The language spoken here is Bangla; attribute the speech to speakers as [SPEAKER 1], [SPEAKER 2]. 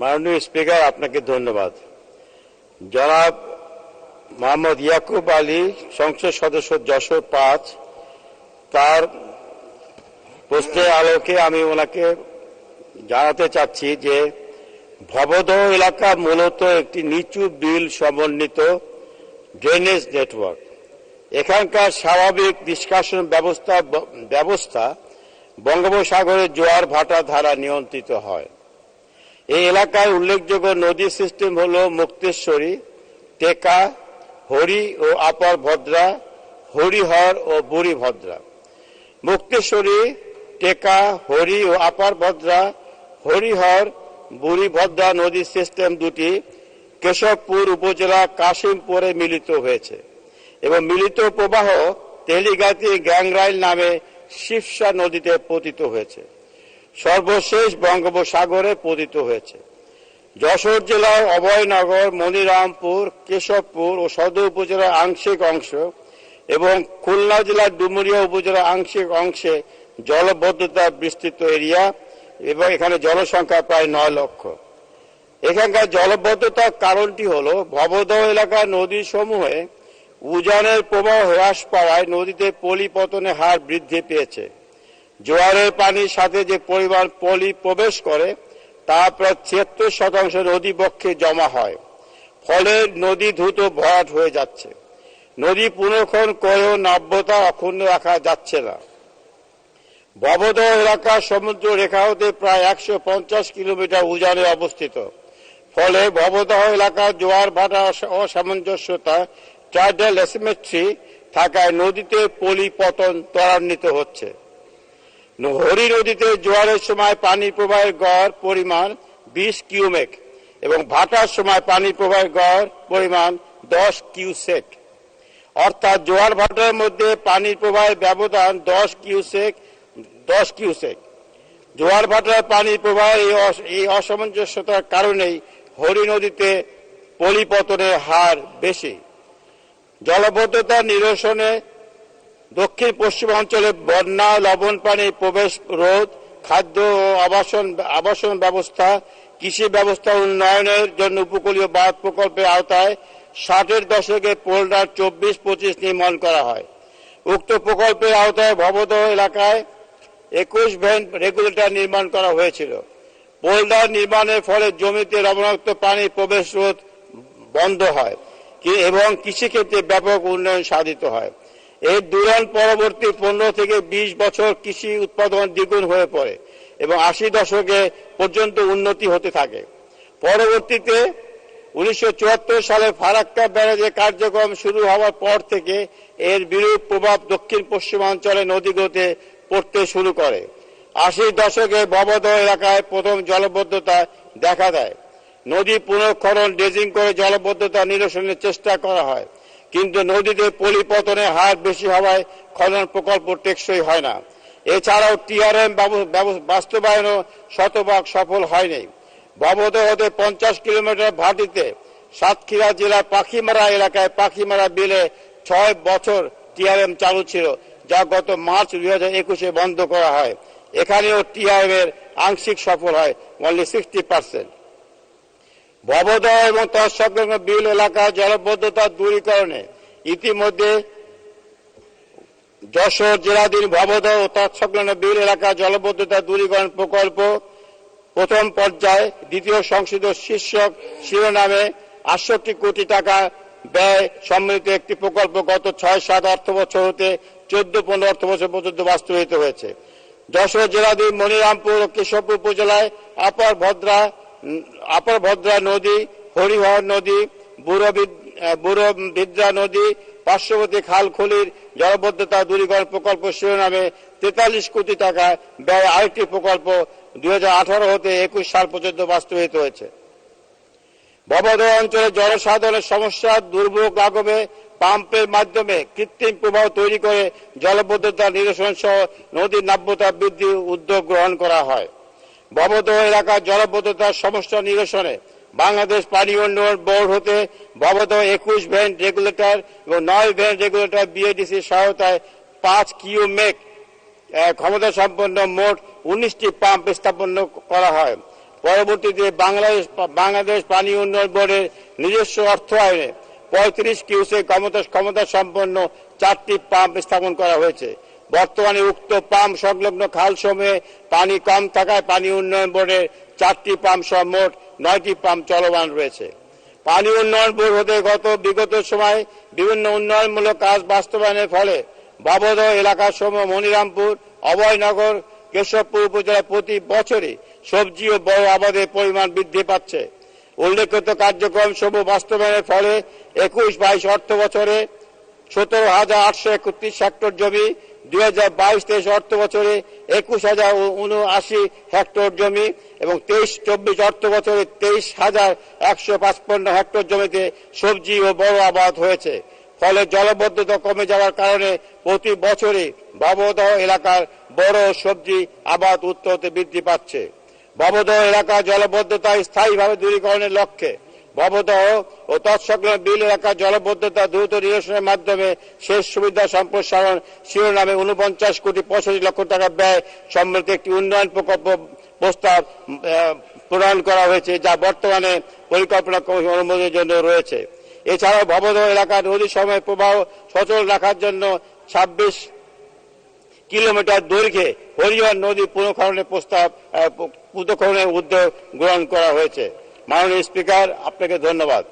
[SPEAKER 1] মাননীয় স্পিকার, আপনাকে ধন্যবাদ। জনাব মোহাম্মদ ইয়াকুব আলী, সংসদ সদস্য যশোর পাঁচ, তার প্রশ্নের আলোকে আমি ওনাকে জানাতে চাচ্ছি যে, ভবদহ এলাকা মূলত একটি নিচু বিল সমন্বিত ড্রেনেজ নেটওয়ার্ক এখানকার স্বাভাবিক নিষ্কাশন ব্যবস্থা ব্যবস্থা বঙ্গোপসাগরের জোয়ার ভাটা ধারা নিয়ন্ত্রিত হয়। এই এলাকায় উল্লেখযোগ্য নদী সিস্টেম হল মুক্তেশ্বরী, টেকা, হরি ও আপার ভদ্রা, হরিহর ও বুড়ি ভদ্রা। মুক্তেশ্বরী, টেকা, হরি ও আপার ভদ্রা, হরিহর, বুড়ি ভদ্রা নদী সিস্টেম দুটি কেশবপুর উপজেলা কাশিমপুরে মিলিত হয়েছে এবং মিলিত প্রবাহ তেলিগাতি গ্যাংরাইল নামে শিবসা নদীতে পতিত হয়েছে। সর্বশেষ বঙ্গোপসাগরে পতিত হয়েছে। যশোর জেলার অভয়নগর, মনিরামপুর, কেশবপুর ও সদর উপজেলার আংশিক অংশ এবং খুলনা জেলার ডুমুরিয়া উপজেলার আংশিক অংশে জলবদ্ধতা বিস্তৃত এরিয়া এবং এখানে জনসংখ্যা প্রায় নয় লক্ষ। এখানকার জলবদ্ধতার কারণটি হল, ভবদহ এলাকার নদী সমূহে উজানের প্রবাহ হ্রাস পাওয়ায় নদীতে পলি পতনের হার বৃদ্ধি পেয়েছে। জোয়ারের পানির সাথে যে পরিমাণ পলি প্রবেশ করে, তা প্রায় ছিয়াত্তর শতাংশ নদী বক্ষে জমা হয়। ফলে নদী দ্রুত ভরাট হয়ে যাচ্ছে। নদী পুনর্ক্ষণ করেও নাব্যতা অক্ষুণ্ণ রাখা যাচ্ছে না। ভবদহ এলাকা সমুদ্র রেখা হতে প্রায় একশো পঞ্চাশ কিলোমিটার উজানে অবস্থিত। ফলে ভবদহ এলাকার জোয়ার ভাটা অসামঞ্জস্যতা টাইডাল এসিমেট্রি থাকায় নদীতে পলি পতন ত্বরান্বিত হচ্ছে। হরি নদীতে জোয়ারের সময় পানি প্রবাহের গড় পরিমাণ বিশ কিউমেক এবং ভাটার সময় পানি প্রবাহের গড় পরিমাণ দশ কিউসেক। অর্থাৎ জোয়ার ভাটার মধ্যে পানির প্রবাহের ব্যবধান দশ কিউসেক দশ কিউসেক। জোয়ার ভাটার পানির প্রবাহের এই অসামঞ্জস্যতার কারণেই হরি নদীতে পলিপতনের হার বেশি। জলবদ্ধতা নিরসনে দক্ষিণ পশ্চিম অঞ্চলে বন্যা, লবণ পানি, প্রবেশ রোধ, খাদ্য ও আবাসন আবাসন ব্যবস্থা, কৃষি ব্যবস্থা উন্নয়নের জন্য উপকূলীয় বাঁধ প্রকল্পের আওতায় ষাটের দশকে পোল্ডার চব্বিশ পঁচিশ নির্মাণ করা হয়। উক্ত প্রকল্পের আওতায় ভবদহ এলাকায় একুশ ভ্যান রেগুলেটর নির্মাণ করা হয়েছিল। পোল্ডার নির্মাণের ফলে জমিতে লবণাক্ত পানি, প্রবেশ রোধ বন্ধ হয়, এবং কৃষিক্ষেত্রে ব্যাপক উন্নয়ন সাধিত হয়। এর দূরণ পরবর্তী পনেরো থেকে ২০ বছর কৃষি উৎপাদন দ্বিগুণ হয়ে পড়ে এবং আশি দশকে পর্যন্ত উন্নতি হতে থাকে। পরবর্তীতে উনিশশো সালে ফারাক্কা ব্যারাজের কার্যক্রম শুরু হওয়ার পর থেকে এর বিরূপ প্রভাব দক্ষিণ পশ্চিমাঞ্চলে নদীগুলোতে পড়তে শুরু করে। আশির দশকে ভবদহ এলাকায় প্রথম জলবদ্ধতা দেখা দেয়। নদী পুনঃক্ষরণ, ড্রেজিং করে জলবদ্ধতা নিরসনের চেষ্টা করা হয়। কিন্তু নদীতে পলিপতনের হার বেশি হওয়ায় খনন প্রকল্প টেকসই হয় না। এছাড়াও টিআরএম বাস্তবায়নও শতভাগ সফল হয়নি। ভবদহ হতে পঞ্চাশ কিলোমিটার ভাটিতে সাতক্ষীরা জেলার পাখিমারা এলাকায় পাখিমারা বিলে ছয় বছর টিআরএম চালু ছিল, যা গত মার্চ দুই হাজার একুশে বন্ধ করা হয়। এখানেও টিআরএম এর আংশিক সফল হয় অনলি সিক্সটি পার্সেন্ট ভবদহ এবং তৎসংলগ্ন বিল এলাকা জলবদ্ধতা দূরীকরণে ইতিমধ্যে যশোর জেলাধীন ভবদহ ও তৎসংলগ্ন বিল এলাকা জলবদ্ধতা দূরীকরণ প্রকল্প প্রথম পর্যায়ে দ্বিতীয় সংসদীয় শীর্ষক শিরোনামে আটষট্টি কোটি টাকা ব্যয় সম্মিলিত একটি প্রকল্প গত ছয় সাত অর্থ বছর হতে চোদ্দ পনেরো অর্থ বছর পর্যন্ত বাস্তবায়িত হয়েছে। যশোর জেলাধীন মনিরামপুর ও কেশবপুর উপজেলায় আপার ভদ্রা আপার ভদ্রা নদী হরিহর নদী বুড়ো বিদ্রা নদী পার্শ্ববর্তী খালখলির জলবদ্ধতা দূরীকরণ প্রকল্প শিরোনামে তেতাল্লিশ কোটি টাকা ব্যয় আরেকটি প্রকল্প দুই হাজার আঠারো হতে একুশ সাল পর্যন্ত বাস্তবায়িত হয়েছে। ভবদহ অঞ্চলে জনসাধারণের সমস্যা, দুর্ভোগ লাগবে পাম্পের মাধ্যমে কৃত্রিম প্রবাহ তৈরি করে জলবদ্ধতা নিরসন সহ নদীর নাব্যতা বৃদ্ধি উদ্যোগ গ্রহণ করা হয়। ভবদহ এলাকার জলবদ্ধতার সমস্যা নিরসনে বাংলাদেশ পানি উন্নয়ন বোর্ড হতে ভবদহ একুশ ভ্যান রেগুলেটর এবং নয় ভ্যান রেগুলেটর বিএডিসির সহায়তায় পাঁচ কিউমেক ক্ষমতা সম্পন্ন মোট উনিশটি পাম্প স্থাপন করা হয়। পরবর্তীতে বাংলাদেশ বাংলাদেশ পানি উন্নয়ন বোর্ডের নিজস্ব অর্থায়নে পঁয়ত্রিশ কিউসে ক্ষমতা ক্ষমতা সম্পন্ন চারটি পাম্প স্থাপন করা হয়েছে। বর্তমানে উক্ত পাম্প সংলগ্ন খাল সমূহে পানি কম থাকায় পানি উন্নয়ন বোর্ডের চারটি পাম্প সহ মোট নয়টি পাম্প চলমান রয়েছে। পানি উন্নয়ন বোর্ড হতে গত বিগত সময় বিভিন্ন উন্নয়নমূলক কাজ বাস্তবায়নের ফলে বাবদ এলাকার সমূহ মনিরামপুর, অভয়নগর, কেশবপুর উপজেলায় প্রতি বছরই সবজি ও বড় আবাদের পরিমাণ বৃদ্ধি পাচ্ছে। উল্লেখিত কার্যক্রম সমূহ বাস্তবায়নের ফলে একুশ বাইশ অর্থ বছরে সতেরো হাজার আটশো একত্রিশ হেক্টর জমি দুই হাজার বাইশ তেইশ অর্থ বছরে একুশ হাজার উনআশি হেক্টর জমি এবং তেইশ, চব্বিশ অর্থ বছরে তেইশ হাজার একশো পাঁচপন্ন হেক্টর জমিতে সবজি ও বড় আবাদ হয়েছে। ফলে জলবদ্ধতা কমে যাওয়ার কারণে প্রতি বছরই ভবদহ এলাকার বড় সবজি আবাদ উত্তরতে বৃদ্ধি পাচ্ছে। ভবদহ এলাকার জলবদ্ধতা স্থায়ীভাবে দূরীকরণের লক্ষ্যে ভবদহ ও তৎসংলগ্ন বিল এলাকার জলবদ্ধতা দ্রুত নিরসনের মাধ্যমে শেষ সুবিধা সম্প্রসারণ শিরোনামে উনপঞ্চাশ কোটি পঁয়ষট্টি লক্ষ টাকা ব্যয় সম্মিলিত একটি উন্নয়ন প্রকল্প প্রস্তাব প্রণয়ন করা হয়েছে, যা বর্তমানে পরিকল্পনা কমিশন অনুমোদনের জন্য রয়েছে। এছাড়াও ভবদহ এলাকার নদী সময় প্রবাহ সচল রাখার জন্য ছাব্বিশ কিলোমিটার দৈর্ঘ্যে হরিহর নদী পুনঃখননের প্রস্তাব পুনঃখননের উদ্যোগ গ্রহণ করা হয়েছে। মাননীয় স্পিকার আপনাকে ধন্যবাদ